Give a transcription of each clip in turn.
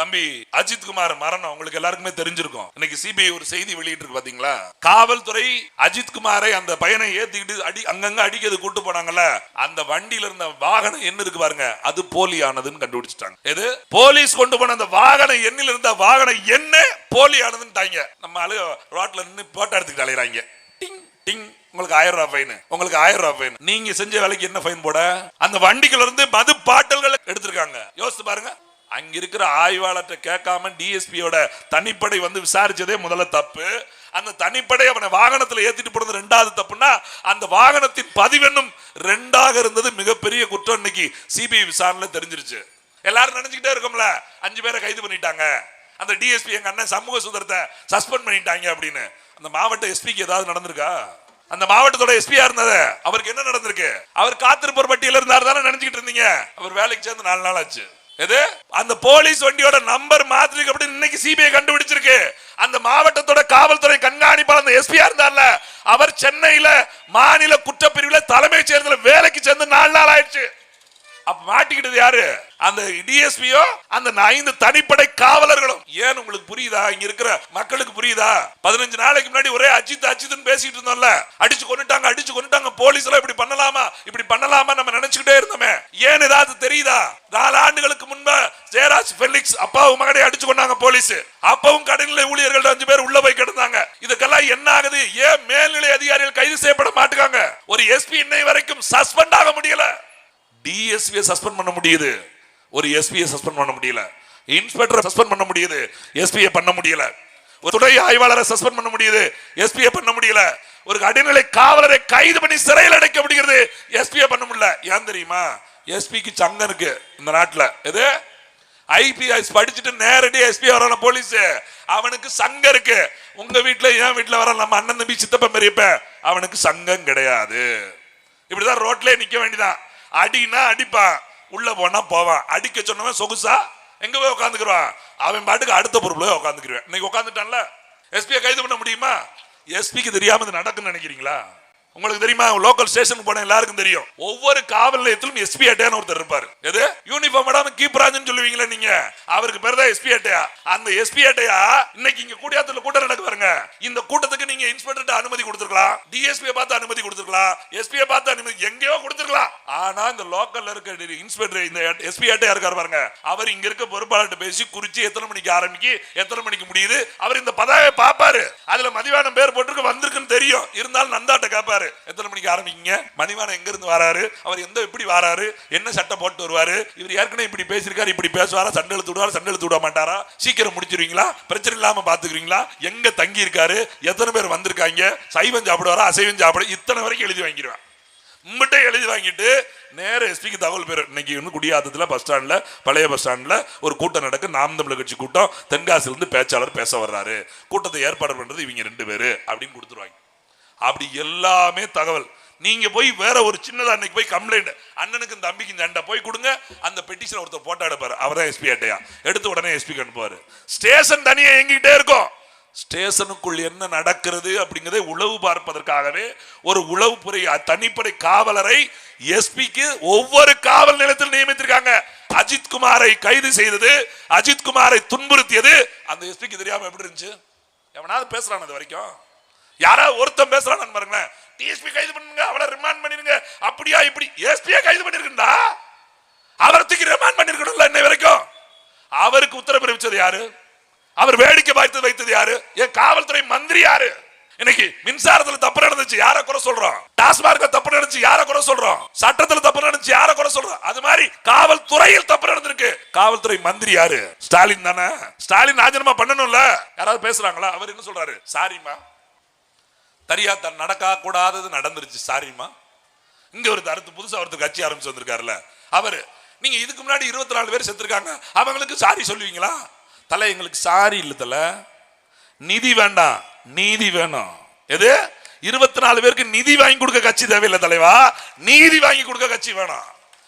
தம்பி அஜித் குமார் மரணம் உங்களுக்கு எல்லாருக்குமே தெரிஞ்சிருக்கும். இன்னைக்கு சிபிஐ ஒரு செய்தி வெளியிட்டு இருக்கு பாத்தீங்களா? காவல்துறை அஜித் குமாரை அந்த பையனை ஏத்திக்கிட்டு அடி அங்கங்க அடிக்கிறது கூட்டு போனாங்கல்ல அந்த வண்டியில இருந்த வாகனம் என்ன இருக்கு பாருங்க அது போலியானதுன்னு கண்டுபிடிச்சிட்டாங்க. எது? போலீஸ் கொண்டு போன அந்த வாகனம் எண்ணில் இருந்த வாகனம் என்ன போலியானதுன்னு நம்ம அழு ரோட்ல நின்னு போட்டோ எடுத்துக்கிட்டு அலையிறாங்க டிங் டிங். உங்களுக்கு ஆயிரம் ரூபாய் ஃபைன் உங்களுக்கு ஆயிரம் ரூபாய் ஃபைன் நீங்க செஞ்ச வேலைக்கு என்ன ஃபைன் போட? அந்த வண்டிக்குள்ள இருந்து மது பாட்டல்கள் எடுத்திருக்காங்க. யோசிச்சு பாருங்க. அங்க இருக்கிற ஆய்வாளர்கிட்ட கேட்காம டிஎஸ்பியோட தனிப்படை வந்து விசாரிச்சதே முதல்ல தப்பு. அந்த தனிப்படை அவனை வாகனத்துல ஏத்திட்டு போனது ரெண்டாவது தப்புன்னா அந்த வாகனத்தின் பதிவெண்ணும் ரெண்டாக இருந்தது மிகப்பெரிய குற்றம் இன்னைக்கு சிபிஐ விசாரணையில தெரிஞ்சிருச்சு. எல்லாரும் நினைச்சுக்கிட்டே இருக்கோம்ல அஞ்சு பேரை கைது பண்ணிட்டாங்க. அந்த டிஎஸ்பி எங்க அண்ணன் சமூக சுதரத்தை சஸ்பெண்ட் பண்ணிட்டாங்க அப்படின்னு. அந்த மாவட்ட எஸ்பிக்கு ஏதாவது நடந்திருக்கா? அந்த மாவட்டத்தோட எஸ்பியா இருந்தது? அவருக்கு என்ன நடந்திருக்கு? அவர் காத்திருப்போர் பட்டியல இருந்தார் தானே நினைச்சுக்கிட்டு இருந்தீங்க? அவர் வேலைக்கு சேர்ந்து நாலு நாள் ஆச்சு. எது? அந்த போலீஸ் வண்டியோட நம்பர் மாத்திருக்கு அப்படின்னு இன்னைக்கு சிபிஐ கண்டுபிடிச்சிருக்கு. அந்த மாவட்டத்தோட காவல்துறை கண்காணிப்பாளர் அந்த எஸ்பியா இருந்தார்ல அவர் சென்னையில மாநில குற்றப்பிரிவுல தலைமைச் செயலகத்துல வேலைக்கு சேர்ந்து நாலு நாள் ஆயிடுச்சு. அப்ப மாட்டிக்கிட்டது யாரு? அந்த டிஎஸ்பியோ அந்த ஐந்து தனிப்படை காவலர்களும். ஏன் உங்களுக்கு புரியுதா? இங்க இருக்கிற மக்களுக்கு புரியுதா? பதினஞ்சு நாளைக்கு முன்னாடி ஒரே அஜித் அஜித்னு பேசிட்டு இருந்தோம்ல. அடிச்சு கொண்டுட்டாங்க அடிச்சு கொண்டுட்டாங்க போலீஸ் எல்லாம் இப்படி பண்ணலாமா? இப்படி பண்ணலாமா நம்ம நினைச்சுக்கிட்டே இருந்தோமே. ஏன் ஏதாவது தெரியுதா? நாலு ஆண்டுகளுக்கு முன்பு ஜெயராஜ் பெலிக்ஸ் அப்பாவும் மகனை அடிச்சு கொண்டாங்க போலீஸ். அப்பவும் கடைநிலை ஊழியர்கள் அஞ்சு பேர் உள்ள போய் கிடந்தாங்க. இதுக்கெல்லாம் என்ன ஆகுது? ஏன் மேல்நிலை அதிகாரிகள் கைது செய்யப்பட மாட்டுக்காங்க? ஒரு எஸ்பி இன்னை வரைக்கும் சஸ்பெண்ட் ஆக முடியல. டிஎஸ்பியை சஸ்பெண்ட் பண்ண முடியுது. ஒரு எஸ்பியை சஸ்பெண்ட் பண்ண முடியல. இன்ஸ்பெக்டரை சஸ்பெண்ட் பண்ண முடியுது. எஸ்பியை பண்ண முடியல. ஒரு துணை ஆய்வாளரை சஸ்பெண்ட் பண்ண முடியுது. எஸ்பியை பண்ண முடியல. ஒரு அடிநிலை காவலரை கைது பண்ணி சிறையில் அடைக்க முடிகிறது. எஸ்பியை பண்ண முடியல. ஏன் தெரியுமா? எஸ்பிக்கு சங்கம் இருக்கு இந்த நாட்டில். எது? ஐபிஎஸ் படிச்சுட்டு நேரடியாக எஸ்பி வரல போலீஸ். அவனுக்கு சங்கம் இருக்கு. உங்க வீட்டில் என் வீட்டில் வர நம்ம அண்ணன் தம்பி சித்தப்பன் பெரியப்ப அவனுக்கு சங்கம் கிடையாது. இப்படிதான் ரோட்லேயே நிற்க வேண்டியதான் அடினா அடிப்பான். உள்ள போனா போவான். அடிக்க சொன்னவன் சொகுசா? எங்க போய் உட்காந்துக்கிறான் அவன் பாட்டுக்கு அடுத்த பொறுப்புல உட்காந்துக்கிறேன் இன்னைக்கு உட்காந்துட்டான்ல எஸ்பியை கைது பண்ண முடியுமா? எஸ்பிக்கு தெரியாம இது நடக்குன்னு நினைக்கிறீங்களா? உங்களுக்கு தெரியுமா? லோக்கல் ஸ்டேஷன் போன எல்லாருக்கும் தெரியும். ஒவ்வொரு காவல் நிலையத்திலும் எஸ்பி அட்டையான ஒருத்தர் இருப்பார். எது? யூனிஃபார்ம் இடாம கீப்பராஜ்னு சொல்லுவீங்களா நீங்க. அவருக்கு பேர் தான் எஸ்பி அட்டையா? அந்த எஸ்பி அட்டையா இன்னைக்கு இங்க கூடியாத்துல கூட்டம் நடக்கு பாருங்க. இந்த கூட்டத்துக்கு நீங்க இன்ஸ்பெக்டர் அனுமதி கொடுத்துருக்கலாம். டிஎஸ்பியை பார்த்து அனுமதி கொடுத்துருக்கலாம். எஸ்பியை பார்த்து அனுமதி எங்கேயோ கொடுத்துருக்கலாம். ஆனா இந்த லோக்கல்ல இருக்க இன்ஸ்பெக்டர் இந்த எஸ்பி அட்டையா இருக்காரு பாருங்க. அவர் இங்க இருக்க பொறுப்பாளர்கிட்ட பேசி குறிச்சு எத்தனை மணிக்கு ஆரம்பிக்கு எத்தனை மணிக்கு முடியுது அவர் இந்த பதாவை பார்ப்பாரு. அதுல மதிவான பேர் போட்டிருக்கு வந்திருக்குன்னு தெரியும். இருந்தாலும் நந்தாட்ட கேட்பாரு எத்தனை மணிக்கு ஆரம்பிக்கீங்க? மதிவானம் எங்க இருந்து வராரு? அவர் எந்த எப்படி வராரு? என்ன சட்டை போட்டு வருவாரு? இவர் ஏற்கனவே இப்படி பேசியிருக்காரு இப்படி பேசுவாரா? சண்டை இழுத்து விடுவாரா? சண்டை இழுத்து விட மாட்டாரா? சீக்கிரம் முடிச்சிருவீங்களா? பிரச்சனை இல்லாம பாத்துக்கிறீங்களா? எங்க தங்கி இருக்காரு எத்தனை பேர் வந்திருக்காங்க? சைவம் சாப்பிடுவாரா? அசைவம் சாப்பிட இத்தனை வரைக்கும் எழுதி வாங்கிடுவேன். உங்கள்கிட்ட எழுதி வாங்கிட்டு நேர எஸ்பிக்கு தகவல் பேர் இன்னைக்கு வந்து குடியாத்தத்தில் பஸ் ஸ்டாண்ட்ல பழைய பஸ் ஸ்டாண்ட்ல ஒரு கூட்டம் நடக்கு நாம் தமிழர் கட்சி கூட்டம். தென்காசிலிருந்து பேச்சாளர் பேச வர்றாரு. கூட்டத்தை ஏற்பாடு பண்றது இவங்க ரெண்டு பேர் அப்படின்னு கொடுத்துருவாங்க. அப்படி எல்லாமே தகவல். நீங்க போய் வேற ஒரு சின்னதா அன்னைக்கு போய் கம்ப்ளைண்ட் அண்ணனுக்கு தம்பிக்கு சண்டை போய் கொடுங்க. அந்த பெட்டிஷன் ஒருத்தர் போட்டோ எடுப்பாரு. அவர் தான் எஸ்பி அட்டையா எடுத்து உடனே எஸ்பி அனுப்புவாரு. ஸ்டேஷன் தனியா எங்கிட்டே இருக்கும். ஸ்டேஷனுக்குள் என்ன நடக்கிறது அப்படிங்கிறத உளவு பார்ப்பதற்காகவே ஒரு உளவுப்புறை தனிப்படை காவலரை எஸ்பிக்கு ஒவ்வொரு காவல் நிலையத்தில் நியமித்திருக்காங்க. அஜித் குமாரை கைது செய்தது அஜித் குமாரை துன்புறுத்தியது. அந்த எஸ்பிக்கு தெரியாம எப்படி இருந்துச்சு? எவனாவது பேசுறான் அது வரைக்கும். ஒருத்தன் பேசுறான் பாருங்களேன். டிஎஸ்பி கைது பண்ணுங்க அவளை ரிமாண்ட் பண்ணிருங்க. அப்படியா இப்படி? எஸ்பியை கைது பண்ணிருக்கா அவரை தூக்கி ரிமாண்ட் பண்ணிருக்கணும்ல இன்னை வரைக்கும். அவருக்கு உத்தரவு பிறப்பிச்சது யாரு? அவர் வேடிக்கை பார்த்து வைத்தது யாரு? என் காவல்துறை மந்திரி யாரு? இன்னைக்கு மின்சாரத்துல தப்பு நடந்துச்சு யார குறை சொல்றோம்? டாஸ்மார்க்ல தப்பு நடந்துச்சு யார குறை சொல்றோம்? சட்டத்துல தப்பு நடந்துச்சு யார குறை சொல்றோம்? அது மாதிரி காவல்துறையில் தப்பு நடந்திருக்கு. காவல்துறை மந்திரி யாரு? ஸ்டாலின் தானே? ஸ்டாலின் ராஜினாமா பண்ணணும்ல. யாராவது பேசுறாங்களா? அவர் என்ன சொல்றாரு? சாரிமா தரியா தன் நடக்கக்கூடாதது நடந்துருச்சு. சாரிம்மா இங்கே ஒரு தரத்து புதுசாக ஒருத்தர் கட்சி ஆரம்பிச்சு வந்திருக்காருல்ல. அவர் நீங்கள் இதுக்கு முன்னாடி இருபத்தி நாலு பேர் செத்துருக்காங்க. அவங்களுக்கு சாரி சொல்லுவீங்களா? தலை எங்களுக்கு சாரி இல்லை தலை. நிதி வேண்டாம். நீதி வேணும். எது? இருபத்தி நாலு பேருக்கு நிதி வாங்கி கொடுக்க கட்சி தேவையில்லை தலைவா. நீதி வாங்கி கொடுக்க கட்சி வேணும்.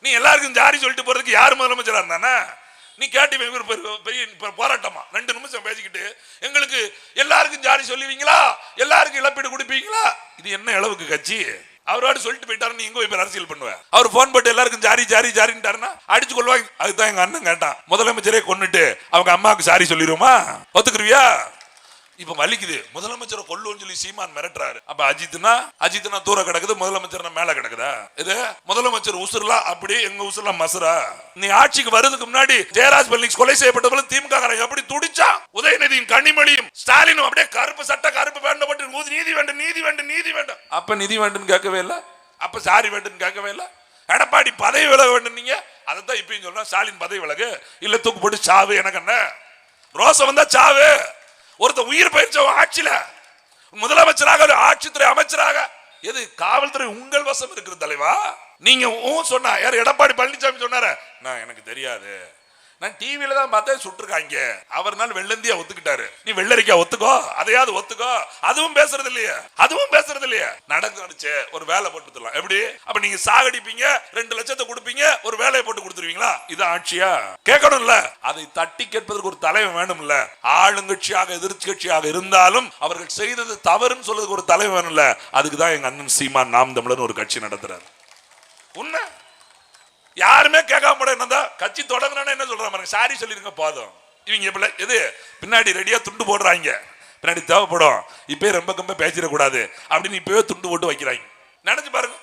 நீ எல்லாருக்கும் ஜாரி சொல்லிட்டு போறதுக்கு யார் முதலமைச்சராக இருந்தானே? நீ கேட்டு வை- பெரிய போராட்டமா? ரெண்டு நிமிஷம் பேசிக்கிட்டு எங்களுக்கு எல்லாருக்கும் ஜாரி சொல்லுவீங்களா? எல்லாருக்கும் இழப்பீடு கொடுப்பீங்களா? இது என்ன அளவுக்கு கட்சி? அவரோட சொல்லிட்டு போயிட்டாரு நீ எங்க போய் இப்ப அரசியல் பண்ணுவேன் அவர் போன் போட்டு எல்லாருக்கும் ஜாரி ஜாரி ஜாரின்ட்டாருன்னா அடிச்சு கொள்வாங்க அதுதான் எங்க அண்ணன் கேட்டான். முதலமைச்சரே கொண்டுட்டு அவங்க அம்மாவுக்கு சாரி சொல்லிடுவோமா ஒத்துக்குருவியா? இப்ப வலிக்குது முதலமைச்சரை கொல்லுன்னு சொல்லி சீமான் மிரட்டுறாரு. அப்ப அஜித்னா அஜித்னா தூர கிடக்குது முதலமைச்சர் மேல கிடக்குதா? இது முதலமைச்சர் உசுர்லா அப்படி எங்க உசுர்லா மசுரா நீ ஆட்சிக்கு வருதுக்கு முன்னாடி ஜெயராஜ் பள்ளி கொலை செய்யப்பட்டவர்கள் திமுக எப்படி துடிச்சா? உதயநிதியும் கனிமொழியும் ஸ்டாலினும் அப்படியே கருப்பு சட்டை கருப்பு வேண்டப்பட்டு ஊதி நீதி வேண்டும் நீதி வேண்டும் நீதி வேண்டும். அப்ப நிதி வேண்டும் கேட்கவே இல்ல? அப்ப சாரி வேண்டும் கேட்கவே இல்ல? எடப்பாடி பதவி விலக வேண்டும் நீங்க? அதைத்தான் இப்பயும் சொல்றேன். ஸ்டாலின் பதவி விலகு. இல்ல தூக்கு போட்டு சாவு எனக்கு என்ன? ரோசம் வந்தா சாவு. ஒருத்தன் உயிர் பயிற்சி ஆட்சியில. முதலமைச்சராக ஒரு ஆட்சித்துறை அமைச்சராக. எது காவல்துறை உங்கள் வசம் இருக்கிற தலைவா நீங்க சொன்னா யார் எடப்பாடி பழனிசாமி சொன்னார? நான் எனக்கு தெரியாது. நான் டிவியில தான் பார்த்தேன் சுட்டுருக்காங்க. அவர்னால வெள்ளந்தியா ஒத்துக்கிட்டாரு. நீ வெள்ளரிக்கா ஒத்துக்கோ? அதையாவது ஒத்துக்கோ? அதுவும் பேசுறது இல்லையா. அதுவும் பேசுறது இல்லையே. நடந்துச்சு ஒரு வேலை போட்டு தரலாம். எப்படி? அப்ப நீங்க சாகடிப்பீங்க ரெண்டு லட்சத்தை கொடுப்பீங்க ஒரு வேலையை போட்டு கொடுத்துருவீங்களா? இது ஆட்சியா? கேட்கணும்ல. அதை தட்டி கேட்பதற்கு ஒரு தலைவன் வேணும்ல. ஆளுங்கட்சியாக எதிர்க்கட்சியாக இருந்தாலும் அவர்கள் செய்தது தவறுன்னு சொல்றதுக்கு ஒரு தலைவன் வேணும்ல. அதுக்கு தான் எங்க அண்ணன் சீமான் நாம் தமிழர் ஒரு கட்சி நடத்துறாரு. உண்மை? யாருமே கேட்காம கூட என்னதான் கட்சி தொடங்கினா என்ன சொல்றாங்க பாருங்க. சாரி சொல்லிருங்க போதும். இவங்க இப்ப எது? பின்னாடி ரெடியா துண்டு போடுறாங்க. பின்னாடி தேவைப்படும். இப்பயே ரொம்ப கம்ப பேசிடக்கூடாது. அப்படின்னு இப்பவே துண்டு போட்டு வைக்கிறாங்க. நினைச்சு பாருங்க.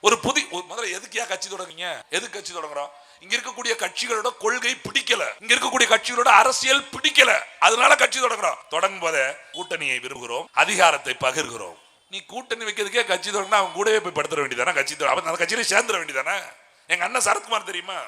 ஒரு புதி முதல்ல எதுக்கியா கட்சி தொடங்குங்க எதுக்கு கட்சி தொடங்குறோம்? இங்க இருக்கக்கூடிய கட்சிகளோட கொள்கை பிடிக்கல. இங்க இருக்கக்கூடிய கட்சிகளோட அரசியல் பிடிக்கல. அதனால கட்சி தொடங்குறோம். தொடங்கும் போதே கூட்டணியை விரும்புகிறோம். அதிகாரத்தை பகிர்கிறோம். நீ கூட்டணி வைக்கிறதுக்கே கட்சி தொடங்கினா அவன் கூடவே போய் படுத்துட வேண்டியதானே கட்சி தொட- அவன் அந்த கட்சியில சேர்ந்துட வேண்டியதானே எங்க அண்ணன் சரத்குமார் தெரியுமா?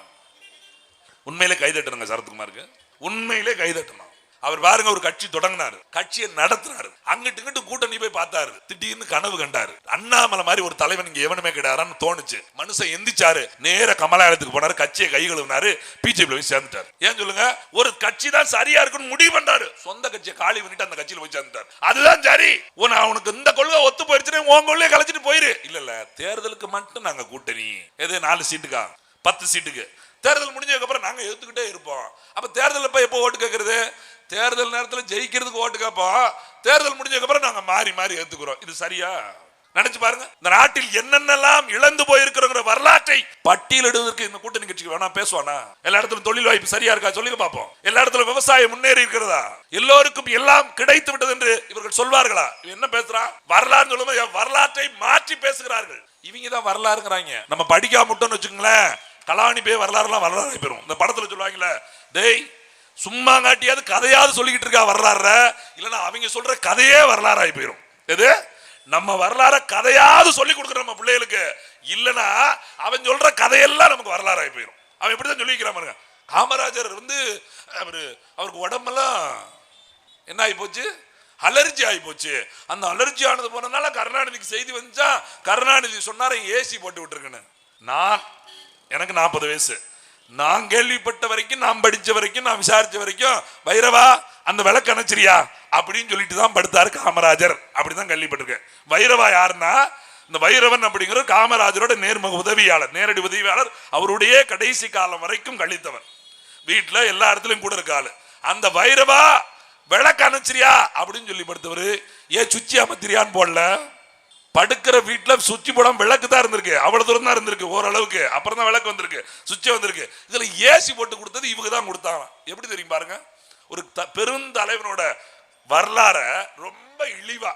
உண்மையிலே கைதட்டுறங்க சரத்குமாருக்கு. உண்மையிலே கைதட்டணும். அவர் பாருங்க ஒரு கட்சி தொடங்கினாரு. கட்சியை நடத்தினாரு அங்கிட்டு இங்கிட்டு கூட்டணி போய் பார்த்தாரு. திடீர்னு கனவு கண்டாரு. அண்ணாமலை மாதிரி ஒரு தலைவன் இங்க எவனுமே கிடையாதுன்னு தோணுச்சு. மனுஷன் எந்திரிச்சாரு. நேர கமலாலயத்துக்கு போனாரு. கட்சியை கை கழுவினாரு. பிஜேபி போய் சேர்ந்துட்டாரு. ஏன் சொல்லுங்க? ஒரு கட்சி தான் சரியா இருக்குன்னு முடிவு பண்றாரு. சொந்த கட்சியை காலி பண்ணிட்டு அந்த கட்சியில போய் சேர்ந்துட்டாரு. அதுதான் சரி. உன் அவனுக்கு இந்த கொள்கை ஒத்து போயிருச்சுன்னு உன் கொள்கையை கலைச்சிட்டு போயிரு. இல்ல இல்ல. தேர்தலுக்கு மட்டும் நாங்க கூட்டணி. எது நாலு சீட்டுக்கா? பத்து சீட்டுக்கு. தேர்தல் முடிஞ்சதுக்கு அப்புறம் நாங்க எடுத்துக்கிட்டே இருப்போம். அப்ப தேர்தல் போய் எப்போ ஓட்டு கேட்கறது தேர்தல் நேரத்துல ஜெயிக்கிறதுக்கு ஓட்டு கேட்போம் தேர்தல் முடிஞ்சதுக்கப்புறம் நாங்கள் நாங்க மாறி மாறி ஏற்றுக்கிறோம் இது சரியா? நினைச்சு பாருங்க. இந்த நாட்டில் என்னென்னலாம் இழந்து போயிருக்கிறோங்கிற வரலாற்றை பட்டியலிடுவதற்கு இந்த கூட்டணி கட்சிக்கு வேணா பேசுவானா? எல்லா இடத்துல தொழில் வாய்ப்பு சரியா இருக்கா? சொல்லுங்க பார்ப்போம் எல்லா இடத்துல விவசாயம் முன்னேறி இருக்கிறதா? எல்லோருக்கும் எல்லாம் கிடைத்து விட்டது என்று இவர்கள் சொல்வார்களா? என்ன பேசுறான் வரலாறு சொல்லும்போது வரலாற்றை மாற்றி பேசுகிறார்கள். இவங்க தான் வரலாறுங்கிறாங்க. நம்ம படிக்காம முட்டோம்னு வச்சுக்கோங்களேன். கலாணி போய் வரலாறுலாம் வரலாறு போயிடும் இந்த படத்துல சொல்லுவாங்கல்ல டேய் சும்மா காட்டியாவது கதையாவது சொல்லிக்கிட்டு இருக்கா வரலாறு இல்லைன்னா அவங்க சொல்ற கதையே வரலாறாகி போயிடும் எது? நம்ம வரலாற கதையாவது சொல்லி கொடுக்குற நம்ம பிள்ளைகளுக்கு. இல்லைன்னா அவன் சொல்ற கதையெல்லாம் நமக்கு வரலாறாகி போயிடும் அவன் எப்படிதான் சொல்லிக்கிறான் பாருங்க. காமராஜர் வந்து அவரு அவருக்கு உடம்பெல்லாம் என்ன ஆகி போச்சு? அலர்ஜி ஆகி போச்சு. அந்த அலர்ஜி ஆனது போனதுனால கருணாநிதிக்கு செய்தி வந்துச்சா? கருணாநிதி சொன்னார ஏசி போட்டு விட்டுருக்குன்னு நான் எனக்கு நாற்பது வயசு. நான் கேள்விப்பட்ட வரைக்கும் நான் படிச்ச வரைக்கும் நான் விசாரிச்ச வரைக்கும் வைரவா அந்த விளக்கு அணைச்சிரியா? அப்படின்னு சொல்லிட்டு தான் படுத்தாரு காமராஜர். அப்படிதான் கேள்விப்பட்டிருக்கேன். வைரவா யாருன்னா இந்த வைரவன் அப்படிங்கிற காமராஜரோட நேர்முக உதவியாளர் நேரடி உதவியாளர் அவருடைய கடைசி காலம் வரைக்கும் கழித்தவர். வீட்டில் எல்லா இடத்துலையும் கூட இருக்காளு அந்த வைரவா விளக்கு அணைச்சிரியா? அப்படின்னு சொல்லி படுத்தவர் ஏன் சுச்சி அமத்திரியான்னு போடல. படுக்கிற வீட்டில் சுவிட்ச் போடாம விளக்கு தான் இருந்திருக்கு. அவ்வளோ தூரம் தான் இருந்திருக்கு ஓரளவுக்கு. அப்புறம் தான் விளக்கு வந்திருக்கு சுவிட்ச் வந்திருக்கு. இதுல ஏசி போட்டு கொடுத்தது இவங்க தான் கொடுத்தாங்க. எப்படி தெரியும் பாருங்க? ஒரு த- பெருந்தலைவனோட வரலாறை ரொம்ப இழிவா.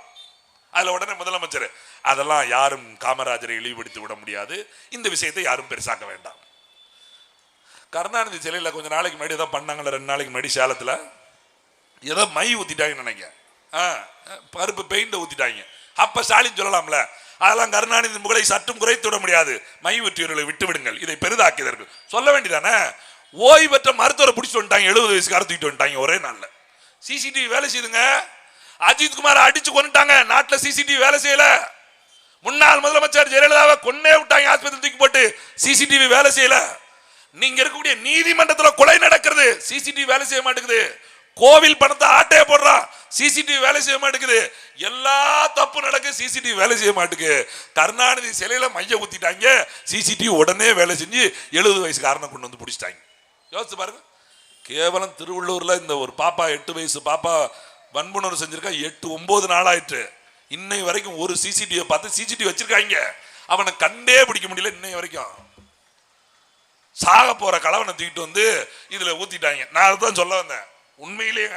அதில் உடனே முதலமைச்சர் அதெல்லாம் யாரும் காமராஜரை இழிவுபடுத்தி விட முடியாது. இந்த விஷயத்தை யாரும் பெருசாக்க வேண்டாம். கருணாநிதி சிலையில் கொஞ்சம் நாளைக்கு முன்னாடி ஏதோ பண்ணாங்களே ரெண்டு நாளைக்கு முன்னாடி சேலத்துல? ஏதோ மை ஊத்திட்டாங்கன்னு நினைக்கிறேன். ஆ, பருப்பு பெயிண்டை ஊற்றிட்டாங்க அப்ப ஸ்டாலின் சொல்லலாம்ல. அதெல்லாம் கருணாநிதி முகலை சற்றும் குறைத்து விட முடியாது. மை ஊற்றியவர்களை விட்டு விடுங்கள். இதை பெரிதாக்கியதற்கு. சொல்ல வேண்டியதானே? ஓய்வு பெற்ற மருத்துவரை பிடிச்சி வந்துட்டாங்க. எழுபது வயசு தூக்கிட்டு வந்துட்டாங்க. ஒரே நாள்ல. சிசிடிவி வேலை செய்யுதுங்க அஜித் குமார் அடிச்சு கொண்டுட்டாங்க நாட்டில் சிசிடிவி வேலை செய்யல. முன்னாள் முதலமைச்சர் ஜெயலலிதாவை கொன்னே விட்டாங்க. ஆஸ்பத்திரி தூக்கி போட்டு சிசிடிவி வேலை செய்யல. நீங்க இருக்கக்கூடிய நீதிமன்றத்தில் கொலை நடக்கிறது. சிசிடிவி வேலை செய்ய மாட்டேங்குது. கோவில் பணத்தை ஆட்டே போடுறான் சிசிடிவி வேலை செய்ய மாட்டேங்குது. எல்லா தப்பு நடக்கு சிசிடிவி வேலை செய்ய மாட்டேங்குது. கருணாநிதி சிலையில மைய குத்திட்டாங்க. சிசிடிவி உடனே வேலை செஞ்சு எழுபது வயசு காரணம் கொண்டு வந்து பிடிச்சிட்டாங்க. யோசிச்சு பாருங்க. கேவலம் திருவள்ளூர்ல இந்த ஒரு பாப்பா எட்டு வயசு பாப்பா வன்புணர்வு செஞ்சிருக்கா. எட்டு ஒன்பது நாள் ஆயிட்டு இன்னை வரைக்கும் ஒரு சிசிடிவியை பார்த்து சிசிடிவி வச்சிருக்காங்க. அவனை கண்டே பிடிக்க முடியல இன்னை வரைக்கும். சாக போற கலவனை தூக்கிட்டு வந்து இதுல ஊத்திட்டாங்க. நான் அதுதான் சொல்ல வந்தேன். உண்மையிலேயே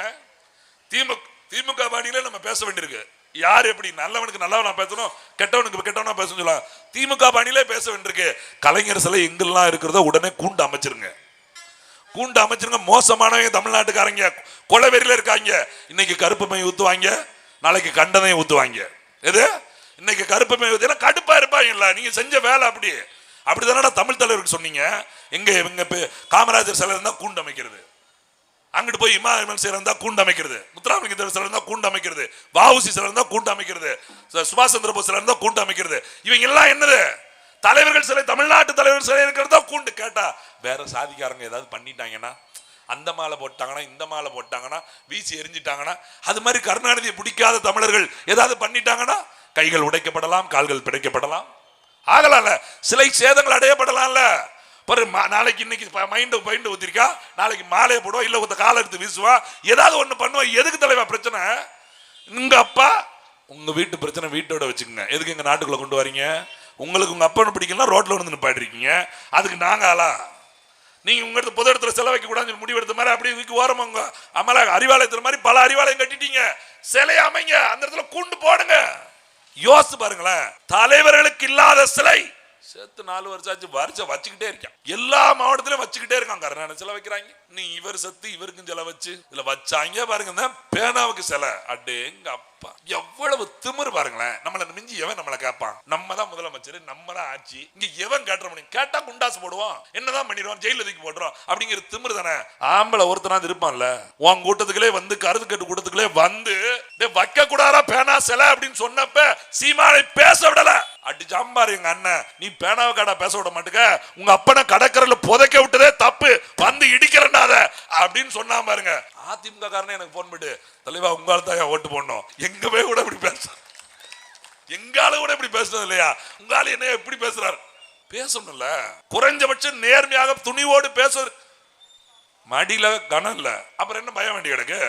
திமுக திமுக பாணியில நம்ம பேச வேண்டியிருக்கு. யார் எப்படி நல்லவனுக்கு நல்லவனா பேசணும் கெட்டவனுக்கு கெட்டவனா பேசணும் சொல்லலாம். திமுக பாணியிலே பேச வேண்டியிருக்கு. கலைஞர் சிலை எங்கெல்லாம் இருக்கிறதோ உடனே கூண்டு அமைச்சிருங்க. கூண்டு அமைச்சிருங்க. மோசமானவங்க தமிழ்நாட்டுக்காரங்க. கொலவெறியில் இருக்காங்க. இன்னைக்கு கருப்பு மை ஊத்துவாங்க. நாளைக்கு கண்டனை ஊத்துவாங்க. எது? இன்னைக்கு கருப்பு மை ஊத்து ஏன்னா கடுப்பா இருப்பாங்கல்ல நீங்க செஞ்ச வேலை அப்படி. அப்படி தானே தமிழ் தலைவருக்கு சொன்னீங்க. எங்க எங்க காமராஜர் சிலை இருந்தால் கூண்டு அமைக்கிறது. அங்கிட்டு போய் இமாமல் சிலை இருந்தா கூண்டு அமைக்கிறது. முத்துராமலிங்க சிலர் தான் கூண்டு அமைக்கிறது. வாவுசி சிலர் தான் கூண்டு அமைக்கிறது. சு- சுபாஷ் சந்திர போஸ் சிலர் இருந்தா கூண்டு அமைக்கிறது. இவங்க எல்லாம் என்னது? தலைவர்கள் சிலை தமிழ்நாட்டு தலைவர் சிலை இருக்கிறதா கூண்டு. கேட்டா வேற சாதிக்காரங்க ஏதாவது பண்ணிட்டாங்கன்னா அந்த மாலை போட்டாங்கன்னா இந்த மாலை போட்டாங்கன்னா வீசி எரிஞ்சிட்டாங்கன்னா அது மாதிரி கருணாநிதியை பிடிக்காத தமிழர்கள் ஏதாவது பண்ணிட்டாங்கன்னா கைகள் உடைக்கப்படலாம் கால்கள் பிடைக்கப்படலாம். ஆகலாம்ல சிலை சேதங்கள் அடையப்படலாம்ல. பாரு மா- நாளைக்கு இன்னைக்கு மைண்டு மைண்டு ஊற்றிருக்கா நாளைக்கு மாலையை போடுவோம் இல்லை ஒருத்த காலை எடுத்து வீசுவான் ஏதாவது ஒன்று பண்ணுவோம் எதுக்கு தலைவா பிரச்சனை? உங்கள் அப்பா உங்கள் வீட்டு பிரச்சனை வீட்டோட வச்சுக்கோங்க. எதுக்கு எங்கள் நாட்டுக்குள்ளே கொண்டு வரீங்க? உங்களுக்கு உங்கள் அப்பனை பிடிக்கலாம் ரோட்டில் வந்து நிப்பாட்டிருக்கீங்க அதுக்கு நாங்கள் ஆளா? நீங்கள் உங்கள் இடத்துல பொது இடத்துல செலவைக்க கூடாதுன்னு முடிவு எடுத்த மாதிரி அப்படியே வீக்கு ஓரமாங்க அமல அறிவாலயத்தில் மாதிரி பல அறிவாலயம் கட்டிட்டீங்க. சிலை அமைங்க அந்த இடத்துல கூண்டு போடுங்க. யோசிச்சு பாருங்களேன் தலைவர்களுக்கு இல்லாத சிலை. செத்து நாலு வருஷம் ஆச்சு வருஷம் வச்சுக்கிட்டே இருக்கான். எல்லா மாவட்டத்திலும் வச்சுக்கிட்டே இருக்கான். கருணாநிதி சிலை வைக்கிறாங்க. நீ இவர் செத்து இவருக்கும் சிலை வச்சு இதுல வச்சாங்க பாருங்க பேனாவுக்கு சிலை. அடேங்க அப்பா. எவ்வளவு திமிரு பாருங்களேன். நம்மள மிஞ்சி எவன் நம்மளை கேட்பான்? நம்ம தான் முதலமைச்சர் நம்ம தான் ஆட்சி. இங்க எவன் கேட்ட முடியும்? கேட்டா குண்டாசு போடுவோம் என்னதான் பண்ணிடுவோம் ஜெயில தூக்கி போடுறோம் அப்படிங்கிற திமிர் தானே. ஆம்பளை ஒருத்தனா இருப்பான்ல. உன் கூட்டத்துக்குள்ளே வந்து கருது கட்டு கூட்டத்துக்குள்ளே வந்து வைக்க கூடாதா பேனா சிலை அப்படின்னு சொன்னப்ப சீமானை பேச விடல. அடி ஜாம்பார் எங்க அண்ணன். நீ பேனாவை கடை பேச விட மாட்டுக்க? உங்க அப்பனை கடற்கரையில் புதைக்க விட்டதே தப்பு. வந்து இடிக்கிறனாத அப்படின்னு சொன்னா பாருங்க. அதிமுக காரனே எனக்கு போன் பண்ணிட்டு தலைவா உங்களால தான் ஓட்டு போடணும்? எங்கவே போய் கூட இப்படி பேச எங்கால கூட இப்படி பேசுறது இல்லையா? உங்களால என்ன எப்படி பேசுறாரு? பேசணும்ல. குறைஞ்சபட்சம் நேர்மையாக துணிவோடு பேச மடியில கனம் இல்லை. அப்புறம் என்ன பயம் வேண்டிய கிடக்கு